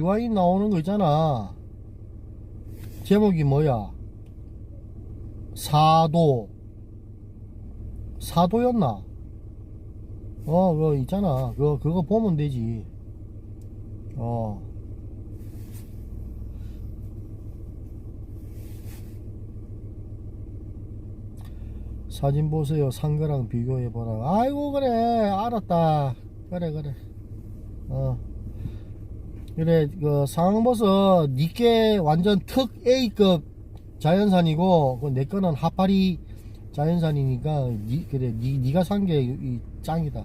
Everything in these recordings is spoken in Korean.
와인 나오는 거 있잖아. 제목이 뭐야? 사도. 사도였나? 어, 그거 있잖아. 그거, 그거 보면 되지. 어. 사진 보세요. 산 거랑 비교해보라. 아이고, 그래. 알았다. 그래, 그래. 어. 그래, 그, 상황버섯, 니께 완전 특 A급 자연산이고, 그내 거는 하파리 자연산이니까, 니, 그래, 니, 니가 산게이 짱이다.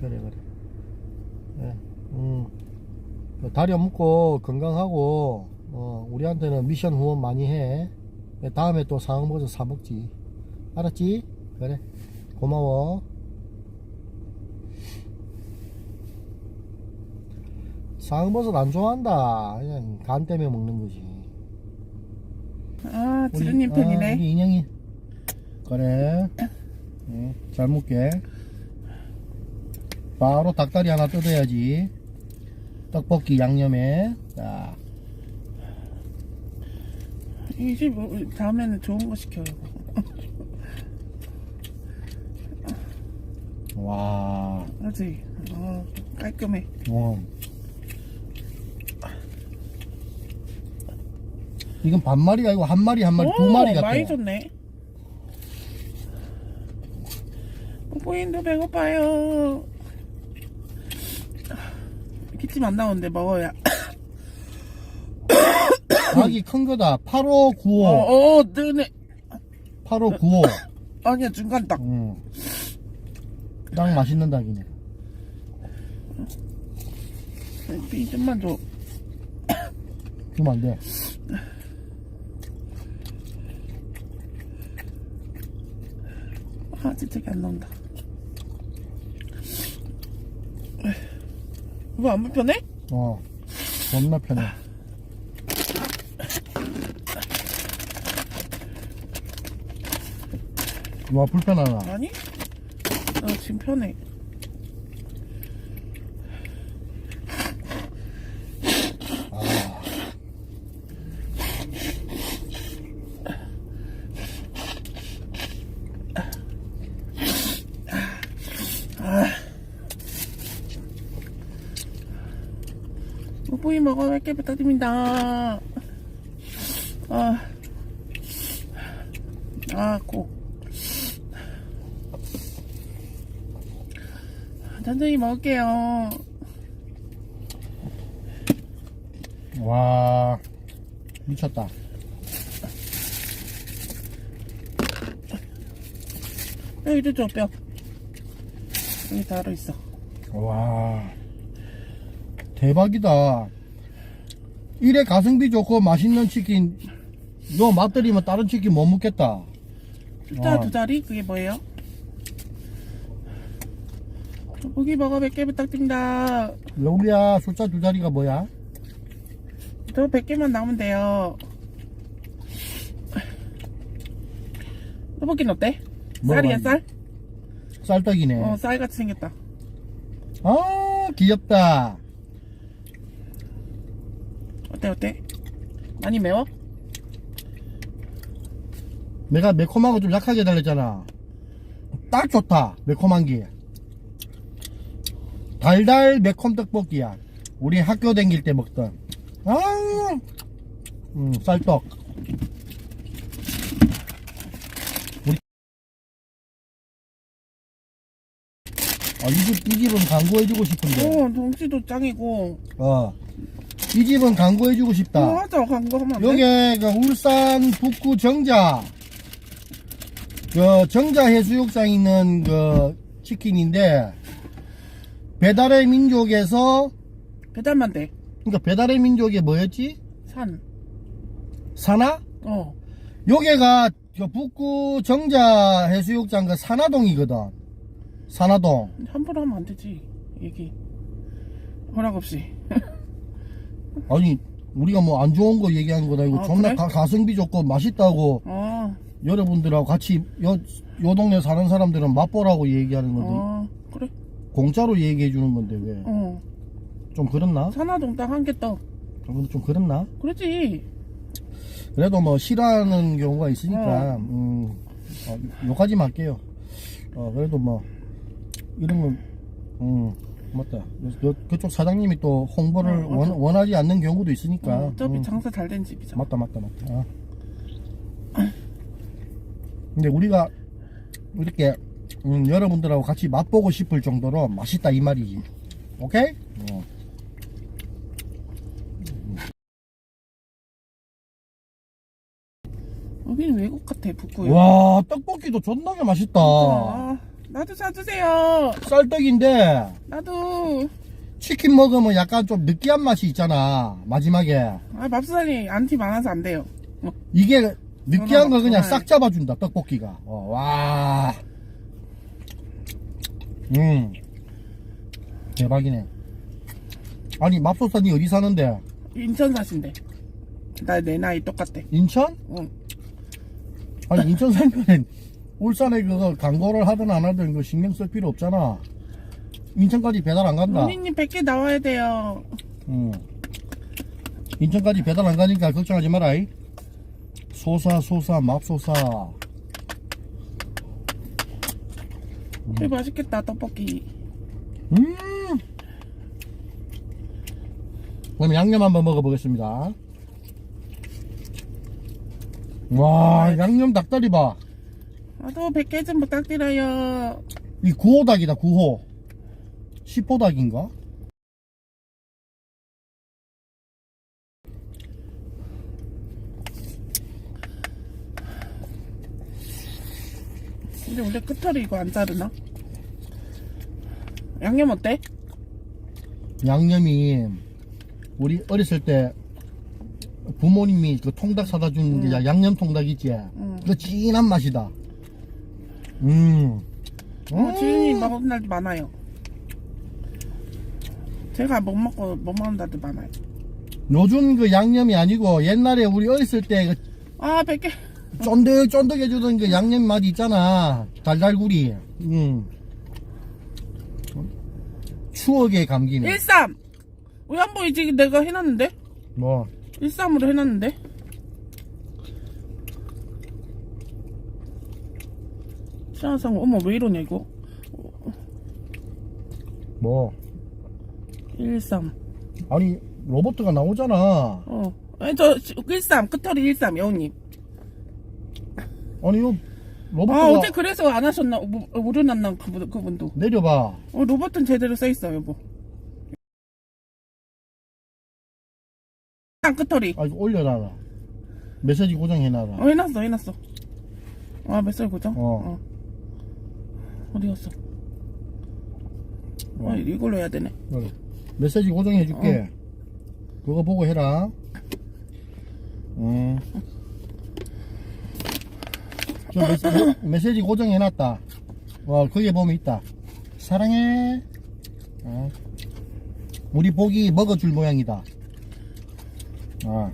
그래, 그래. 예, 음. 그 다리 안 묶고 건강하고, 어, 우리한테는 미션 후원 많이 해. 예, 다음에 또 상황버섯 사먹지. 알았지? 그래. 고마워. 상버섯 안 좋아한다. 그냥 간 때문에 먹는 거지. 아, 우리- 지르님 아, 편이네. 우리 인형이. 그래. 네, 잘 먹게. 바로 닭다리 하나 뜯어야지. 떡볶이 양념에. 자, 이제 뭐, 다음에는 좋은 거 시켜요. 와. 그렇지. 어, 깔끔해. 와. 이건 반마리가 아니고 한 마리 한 마리 두 마리 같아. 많이 줬네. 뽀뽀인도 배고파요. 기침 안 나오는데 먹어야. 닭이 큰 거다. 8595. 어, 어, 뜨네. 8595. 아니야, 중간 딱. 응. 딱 맛있는 닭이네. 비 좀만 줘. 주면 안 돼. 아, 진짜 안 나온다. 이거 안 불편해? 어. 겁나 편해. 와, 불편하나? 아니? 어, 지금 편해. 아. 뽀뽀이 먹어볼게 부탁드립니다. 아, 아, 고. 천천히 먹을게요. 와. 미쳤다. 여기도 줘, 뼈. 여기 다로 있어. 와. 대박이다. 이래 가성비 좋고 맛있는 치킨, 너 맛들이면 다른 치킨 못 먹겠다. 숫자 어. 두 자리? 그게 뭐예요? 고기 먹어 100개 부탁드립니다. 러블리야, 숫자 두 자리가 뭐야? 저 100개만 나오면 돼요. 떡볶이는 어때? 쌀이야, 먹어봐야지. 쌀? 쌀떡이네. 어, 쌀같이 생겼다. 아, 귀엽다. 어때, 어때? 많이 매워? 내가 매콤하고 좀 약하게 달랬잖아. 딱 좋다. 매콤한 게. 달달 매콤 떡볶이야. 우리 학교 다닐 때 먹던. 아, 음, 쌀떡. 아, 이 집, 이 집은 광고해주고 싶은데. 어, 동치도 짱이고. 어. 이 집은 광고해주고 어, 싶다. 하자, 광고 하면 안 돼? 요게 그 울산 북구 정자 그 정자 해수욕장 있는 그 치킨인데 배달의 민족에서 배달만 돼. 그러니까 배달의 민족이 뭐였지? 산. 사나? 어. 요게가 저 북구 정자 해수욕장 그 산화동이거든. 산화동. 함부로 하면 안 되지. 얘기. 허락 없이. 아니 우리가 뭐 안 좋은 거 얘기하는 거다 이거 아, 존나 그래? 가, 가성비 좋고 맛있다고 어, 여러분들하고 같이 요, 요 동네 사는 사람들은 맛보라고 얘기하는 건데 어, 그래. 공짜로 얘기해 주는 건데 왜? 어. 좀 그렇나? 산화동 딱 한 개 떠. 좀, 좀 그렇나? 그렇지. 그래도 뭐 싫어하는 경우가 있으니까 음, 어, 요까지만 할게요. 어 그래도 뭐 이런 건 음, 맞다. 그, 그쪽 사장님이 또 홍보를 어, 원. 원하지 않는 경우도 있으니까. 어, 어차피 음, 장사 잘 된 집이잖아. 맞다 맞다 맞다. 어. 근데 우리가 이렇게 음, 여러분들하고 같이 맛보고 싶을 정도로 맛있다 이 말이지. 오케이? 어. 여기는 외국 같아, 북구요. 와 떡볶이도 존나게 맛있다. 아, 나도 사주세요. 쌀떡인데 나도. 치킨 먹으면 약간 좀 느끼한 맛이 있잖아 마지막에 아, 맙사리 안티 많아서 안 돼요. 어, 이게 느끼한 거 그냥. 싹 잡아준다 떡볶이가 어, 와 음. 대박이네 아니 맙소사니 어디 사는데 인천 사신대. 나 내 나이 똑같대. 인천? 응. 아니 인천 살면은 울산에 그거 광고를 하든 안 하든 그 신경 쓸 필요 없잖아 인천까지 배달 안 간다 언니님 100개 나와야 돼요. 음. 인천까지 배달 안 가니까 걱정하지 마라. 이. 소사 소사 맙소사. 되게 맛있겠다, 떡볶이. 음. 그럼 양념 한번 먹어보겠습니다. 와 양념 닭다리 봐. 나도 100개 좀 부탁드려요. 이 구호닭이다 구호. 10호닭인가? 근데 원래 끝털이 이거 안 자르나? 양념 어때? 양념이 우리 어렸을 때 부모님이 그 통닭 사다 주는 게 음. 양념 통닭 있지. 음. 그 진한 맛이다. 음. 어, 지은이 먹은 날도 많아요. 제가 못 먹고 못 먹는 날도 많아요. 요즘 그 양념이 아니고 옛날에 우리 어렸을 때그 아, 100개. 쫀득쫀득해주던 그 양념 맛 있잖아. 달달구리. 음. 추억의 감기네. 13! 왜안 보이지? 내가 해놨는데? 뭐. 13으로 해놨는데? 시아상 어머 왜 이러냐 이거 뭐. 13 아니, 로버트가 나오잖아. 어 아니 저 13 끝털이 13 여우님 아니, 요, 로버트가. 아 어제 그래서 안 하셨나 무- 무료난난 그분, 그분도 내려봐. 어 로봇은 제대로 써있어 여보 아, 끝털이 아, 이거 올려놔라. 메시지 고정해놔라. 어 해놨어 해놨어 아 몇 살 고정? 어. 어 디 갔어? 어. 아 이걸로 해야 되네 그래. 메시지 고정해 줄게. 그거 보고 해라. 음. 저 메시, 메시지 고정해 놨다. 어, 거기에 보면 있다. 사랑해. 어. 우리 복이 먹어줄 모양이다. 어.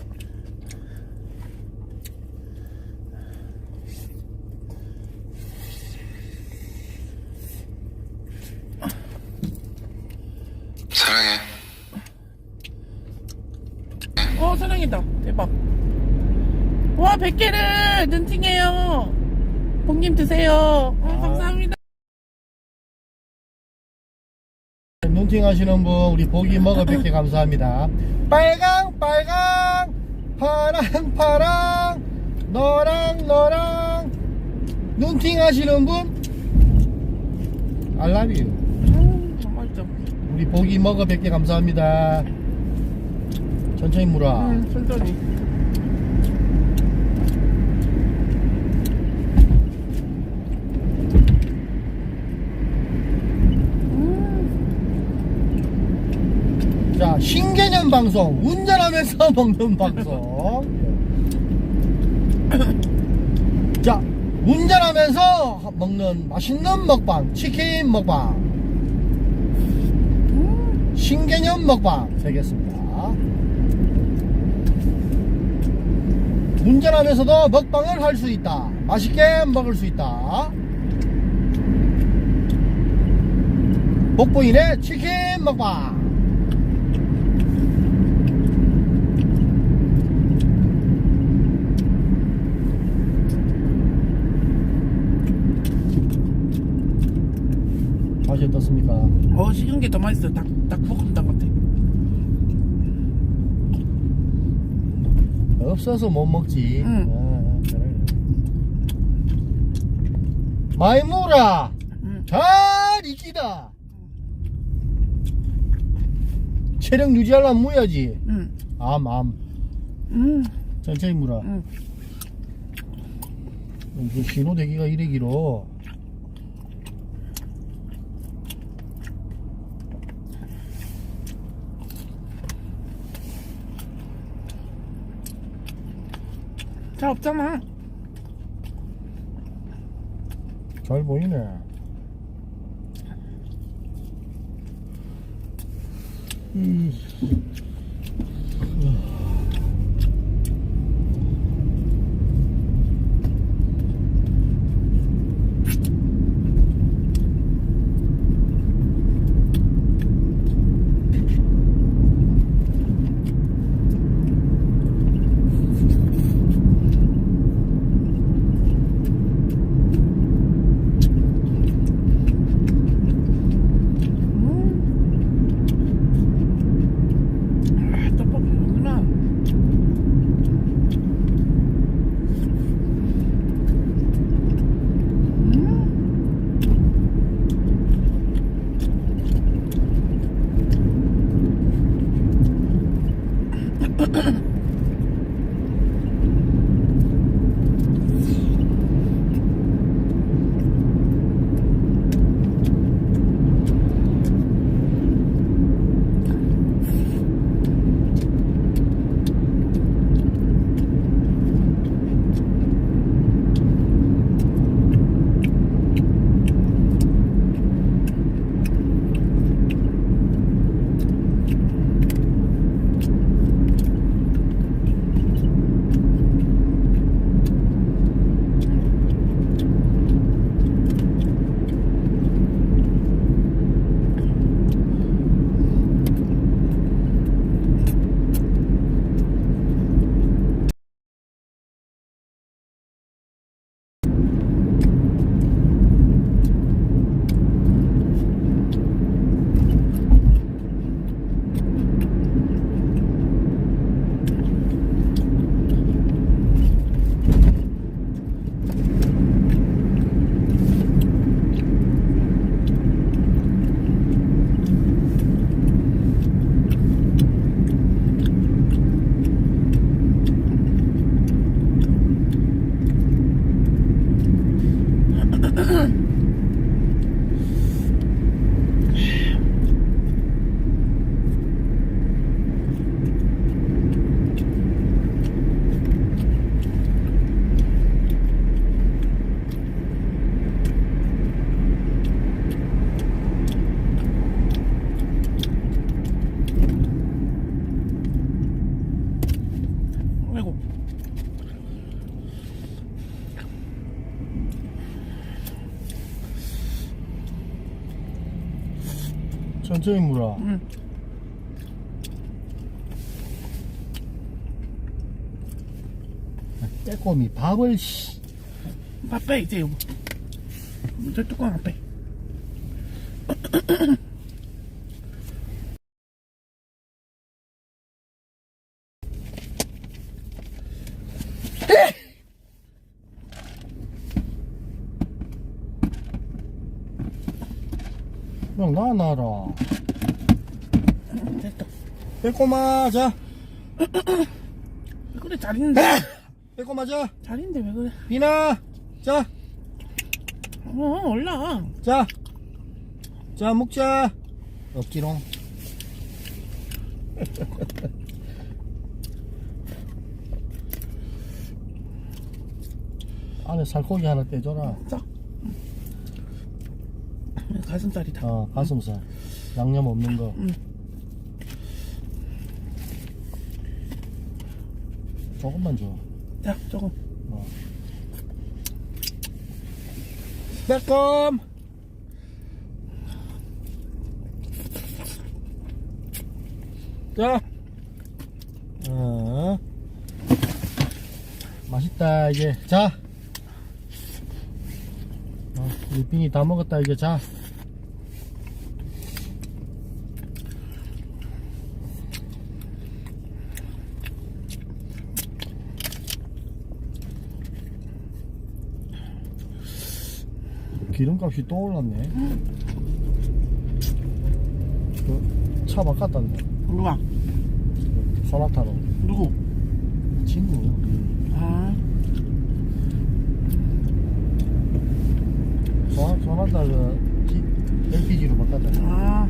사랑해. 어 사랑이다 대박 와 100개를 눈팅해요 봉님 드세요 어, 감사합니다 눈팅 하시는 분, 우리 복이 먹어 뵙게 감사합니다. 빨강, 빨강, 파랑, 파랑, 너랑, 너랑, 눈팅 하시는 분, I love you. 음, 정말 좀 우리 복이 먹어 뵙게 감사합니다. 천천히 물어. 음, 천천히 자, 신개념 방송, 운전하면서 먹는 방송. 자, 운전하면서 먹는 맛있는 먹방, 치킨 먹방. 신개념 먹방 되겠습니다. 운전하면서도 먹방을 할 수 있다. 맛있게 먹을 수 있다. 복부인의 치킨 먹방. 더 식은 게 더 맛있어. 닭, 닭볶음탕 같아. 없어서 못 먹지. 응. 아, 그래. 물어. 응. 잘 익히다. 체력 유지하려면 무야지. 응. 암, 암. 응. 천천히 물어. 응. 그 신호대기가 이래 길어. 잘 없잖아. 잘 보이네. 음. 음. 물어. 응. 빼꼼히 밥을 씨. 밥 빼 이제 여보. 저 뚜껑 안 빼. 놔놔라. 됐다. 빼꼼아, 자. 왜 그래 잘 있는데. 빼꼼아, 자. 잘 있는데 왜 그래? 비나. 자. 어 올라. 자. 자, 먹자. 없지롱. 안에 살코기 하나 떼줘라. 자. 가슴살이다. 어, 가슴살. 양념 없는 거. 응. 조금만 줘. 자 조금. 어. 빼꼼! 자. 어. 맛있다, 이제. 자. 어, 우리 빈이 다 먹었다, 이제. 자. 기름값이 또 올랐네. 그, 차 바꿨다네. 누가? 소나타로. 누구? 친구. 우리. 아, 소나, 소나타 그, 기- LPG로 바꿨잖아. 아.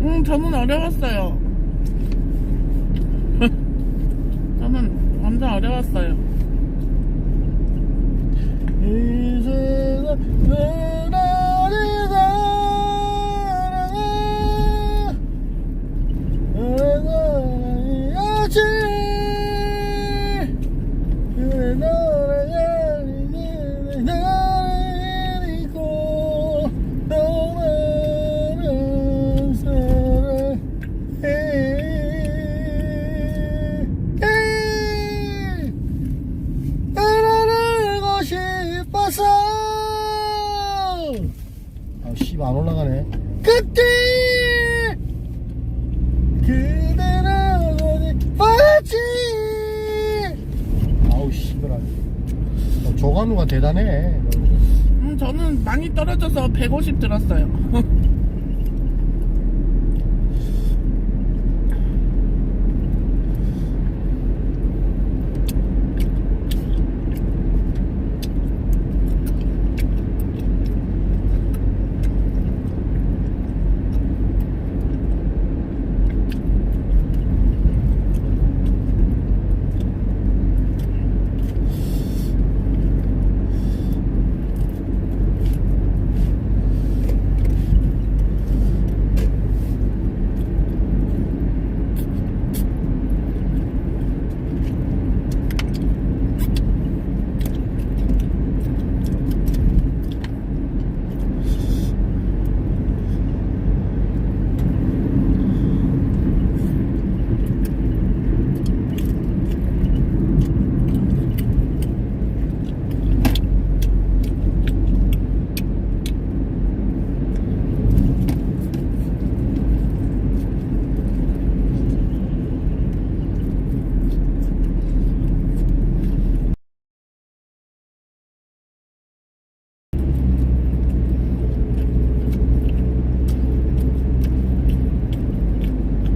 음, 저는 어려웠어요. 저는 완전 어려웠어요. 안 올라가네. 그대를 어디 봤지! 아우 씨발. 조관우가 대단해. 음, 저는 많이 떨어져서 150 들었어요.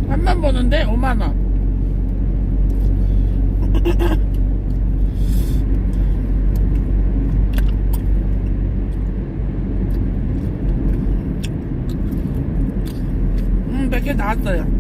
한 번 보는데 5만원. 개 나왔어요.